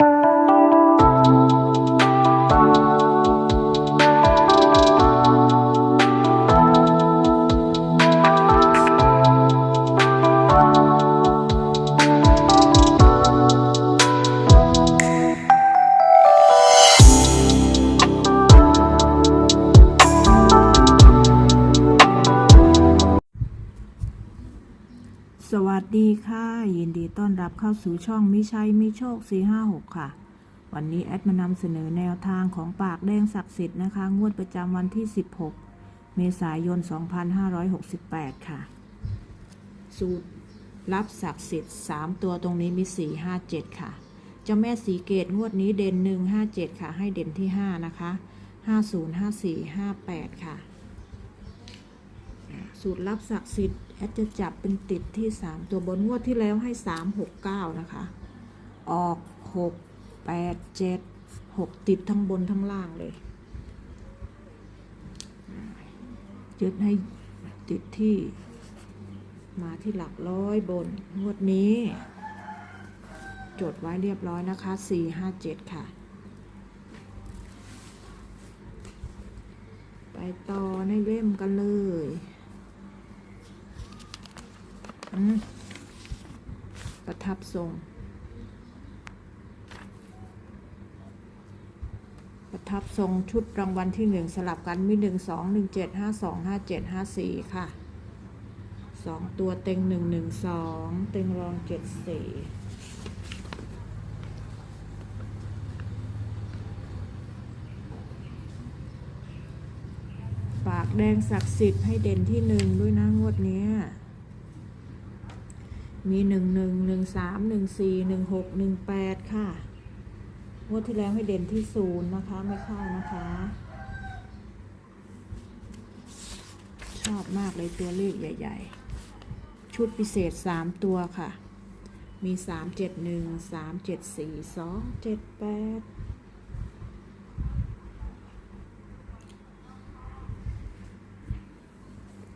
ส ดีค่ะ ยินดีต้อนรับเข้าสู่ช่องมิชัยมิโชค 456 ค่ะ วันนี้แอดมานำเสนอแนวทางของปากแดงศักดิ์สิทธิ์นะคะ งวดประจำวันที่ 16 เมษายน 2568 ค่ะ สูตรรับศักดิ์สิทธิ์ 3 ตัวตรงนี้มี 4 5 7 ค่ะ เจ้าแม่สีเกตงวดนี้เด่น 1 5 7 ค่ะ ให้เด่นที่ 5 นะคะ 50 54 58 ค่ะ สูตรลับศักดิ์สิทธิ์แอดจะจับเป็นติดที่ 3 ตัวบนงวดที่แล้วให้ 3 6 9 นะคะ ออก 6 8 7 6 ติดทั้งบนทั้งล่างเลยยึดให้ติดที่มาที่หลักร้อยบนงวดนี้ จดไว้เรียบร้อยนะคะ 4 5 7 ค่ะ ไปต่อในเล่มกันเลย ประทับทรง ประทับทรงชุดรางวัลที่หนึ่งสลับกันมีหนึ่งสองหนึ่งเจ็ดห้าสองห้าเจ็ดห้าสี่ค่ะสองตัวเต็งหนึ่งหนึ่งสองเต็งรองเจ็ดสี่ปากแดงศักดิ์สิทธิ์ให้เด่นที่หนึ่งด้วยนะงวดนี้ มีหนึ่งหนึ่งหนึ่งสามหนึ่งสี่หนึ่งหกหนึ่งแปดค่ะงวดที่แล้วให้เด่นที่ศูนย์นะคะ ไม่เข้านะคะ ชอบมากเลยตัวเลขใหญ่ ๆ ชุดพิเศษสามตัวค่ะ มีสามเจ็ดหนึ่งสามเจ็ดสี่สองเจ็ดแปด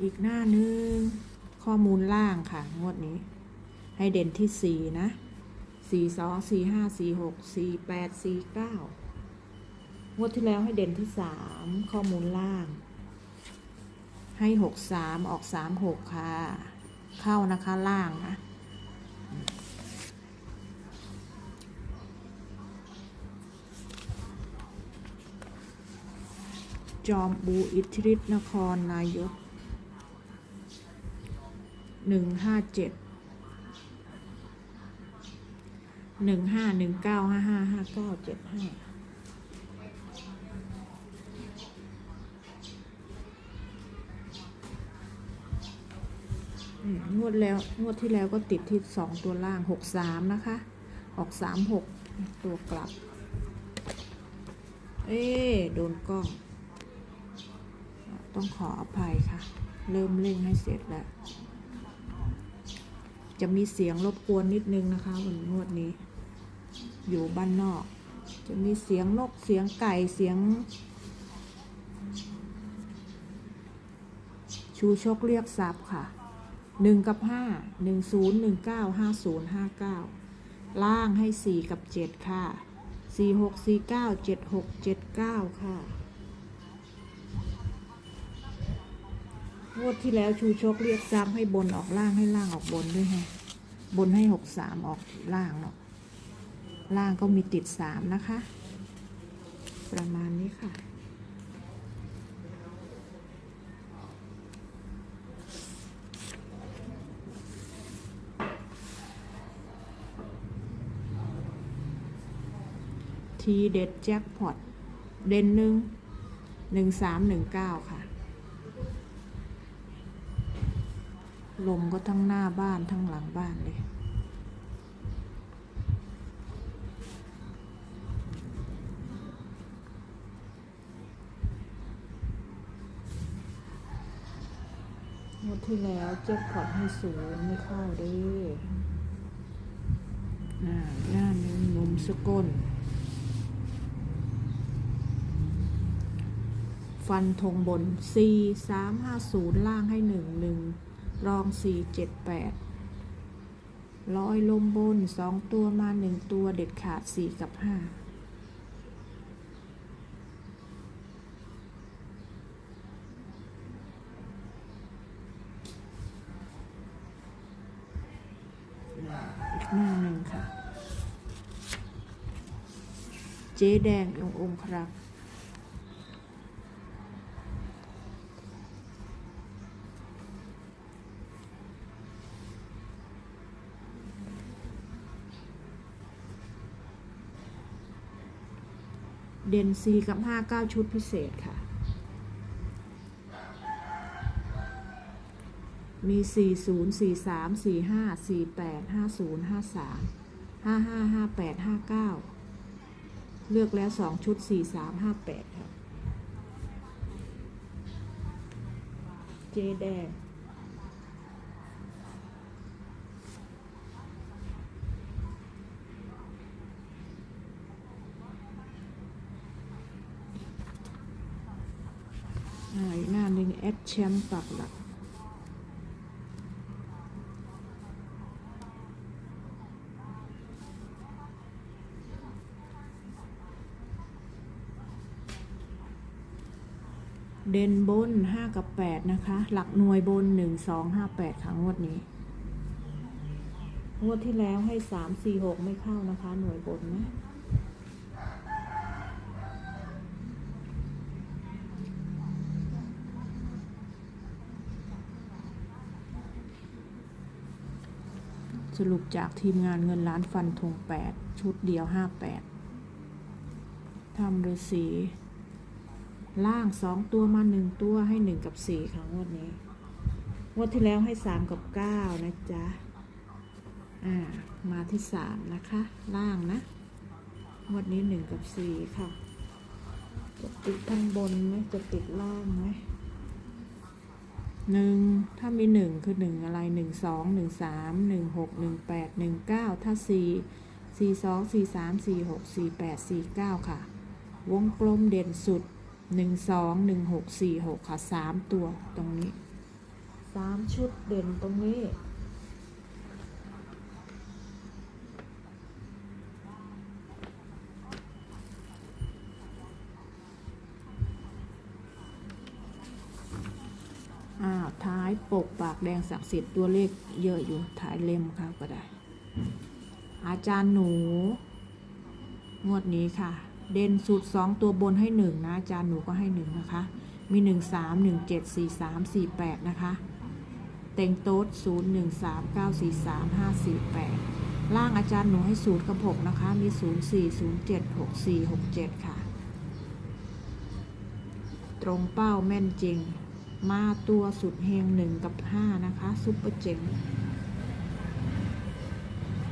อีกหน้านึงข้อมูลล่างค่ะ งวดนี้ ให้เด่นที่สี่นะสี่สองสี่ห้าสี่หกสี่แปดสี่เก้างวดที่แล้วให้เด่นที่สามข้อมูลล่าง ให้หกสามออกสามหกค่ะ เข้านะคะล่างนะจอมบูอิทธิฤทธินครนายกหนึ่งห้าเจ็ด หนึ่งห้าหนึ่งเก้าห้าห้าห้าเก้าเจ็ดห้างวดแล้วงวดที่แล้วก็ติดที่สองตัวล่างหกสามนะคะออกสามหกตัวกลับ เอ๊ะโดนกล้อง ต้องขออภัยค่ะ เริ่มเร่งให้เสร็จแล้ว จะมีเสียงรบกวนนิดนึงนะคะวันงวดนี้ อยู่บ้านนอก จะมีเสียงนกเสียงไก่เสียง ชูชกเรียกทรัพย์ค่ะหนึ่งกับห้าหนึ่งศูนย์หนึ่งเก้าห้าศูนย์ห้าเก้าล่างให้สี่กับเจ็ดค่ะสี่หกสี่เก้าเจ็ดหกเจ็ดเก้าค่ะงวดที่แล้วชูชกเรียกซ้ำให้บนออกล่างให้ล่างออกบนด้วยไงบนให้หกสามออกล่างเนาะ ล่างก็มีติดสามนะคะ ประมาณนี้ค่ะ ทีเด็ดแจ็คพอตเด่นหนึ่งหนึ่งสามหนึ่งเก้าค่ะ ลมก็ทั้งหน้าบ้านทั้งหลังบ้านเลย ที่แล้วเจ็บขอดให้ศูนย์ไม่เข้าด้หน้าหน้าหนึ่งนมสกุลฟันทงบน 4 3 5 0 ล่างให้ 1 1 รอง 4 7 8 ร้อยลมบน 2 ตัวมา 1 ตัวเด็ดขาด 4 กับ 5 หน้าหนึ่งค่ะ เจ๊แดงองค์องครับเด่นสี่กับห้าเก้าชุดพิเศษค่ะ มีสี่ศูนย์สี่สามสี่ห้าสี่แปดห้าศูนย์ห้าสามห้ มี 40 43 45 48 50 53 55 58 59 เลือกแล้ว 2 ชุด 43 58 ค่ะ เจแดงอีกหน้าหนึ่งแอดแชมป์ปักหลัก เด่นบนห้ากับแปดนะคะ หลักหน่วยบนหนึ่งสองห้าแปดค่ะงวดนี้ งวดที่แล้วให้สามสี่หกไม่เข้านะคะ หน่วยบนนะสรุปจากทีมงานเงินล้านฟันธงแปดชุดเดียวห้าแปดทำฤาษี ล่างสองตัวมาหนึ่งตัวให้หนึ่งกับสี่ค่ะงวดนี้ งวดที่แล้วให้สามกับเก้านะจ๊ะ อ่า มาที่สามนะคะ ล่างนะ งวดนี้หนึ่งกับสี่ค่ะ จะติดข้างบนไหมจะติดล่างไหมหนึ่งถ้ามีหนึ่งคือหนึ่งอะไรหนึ่งสองหนึ่งสามหนึ่งหกหนึ่งแปดหนึ่งเก้าถ้าสี่สี่สองสี่สามสี่หกสี่แปดสี่เก้าค่ะ วงกลมเด่นสุด หนึ่งสองหนึ่งหกสี่หกค่ะสามตัวตรงนี้สามชุดเด่นตรงนี้ อ้าว ท้ายปกปากแดงศักดิ์สิทธิ์ตัวเลขเยอะอยู่ ท้ายเล่มค่ะก็ได้ อาจารย์หนู งวดนี้ค่ะ เด่นสุดสองตัวบนให้หนึ่งนะอาจารย์หนูก็ให้หนึ่งนะคะ มีหนึ่งสามหนึ่งเจ็ดสี่สามสี่แปดนะคะ เต็งโต๊ดศูนย์หนึ่งสามเก้าสี่สามห้าสี่แปดล่างอาจารย์หนูให้ศูนย์กับหกนะคะ มีศูนย์สี่ศูนย์เจ็ดหกสี่หกเจ็ดค่ะ ตรงเป้าแม่นจริง มาตัวสุดเฮงหนึ่งกับห้านะคะ ซุปเปอร์เจ๋ง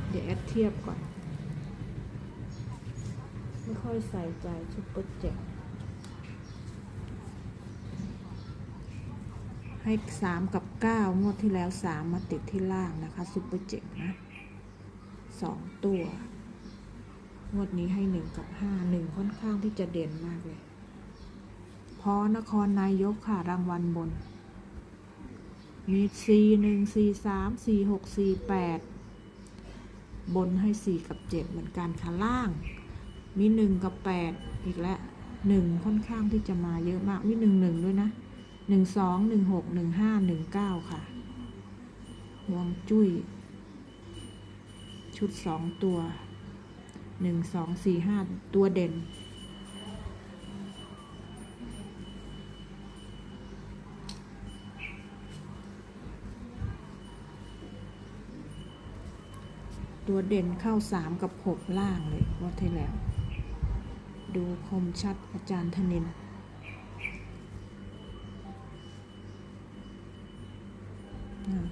เดี๋ยวแอดเทียบก่อน ค่อยใส่ใจซุปเปอร์เจ๋งให้สามกับเก้างวดที่แล้วสามมาติดที่ล่างนะคะซุปเปอร์เจ๋งนะสองตัว งวดนี้ให้หนึ่งกับห้าหนึ่งค่อนข้างที่จะเด่นมากเลย พอนครนายกค่ะรางวัลบน มีสี่หนึ่งสี่สามสี่หกสี่แปดบนให้สี่กับเจ็ดเหมือนกันค่ะล่าง มีหนึ่งกับแปดอีกแล้วหนึ่งค่อนข้างที่จะมาเยอะมาก มีหนึ่งหนึ่งด้วยนะหนึ่งสองหนึ่งหกหนึ่งห้าหนึ่งเก้าค่ะห่วงจุ้ย ชุดสองตัวหนึ่งสองสี่ห้าตัวเด่น ตัวเด่นเข้าสามกับหกล่างเลยว่าที่แล้ว ดูคมชัดอาจารย์ธนิน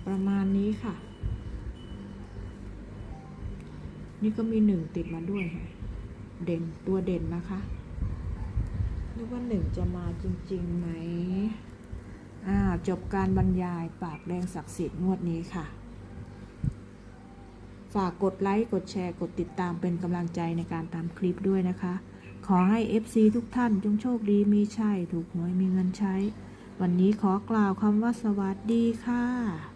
ประมาณนี้ค่ะ นี่ก็มีหนึ่งติดมาด้วยค่ะ เด่นตัวเด่นนะคะนึกว่าหนึ่งจะมาจริงๆไหมอ่าจบการบรรยายปากแดงศักดิ์สิทธิ์งวดนี้ค่ะ ฝากกดไลค์ กดแชร์ กดติดตามเป็นกำลังใจในการตามคลิปด้วยนะคะ ขอให้ FC ทุกท่านจงโชคดีมีชัยถูกหวยมีเงินใช้ วันนี้ขอกล่าวคำว่าสวัสดีค่ะ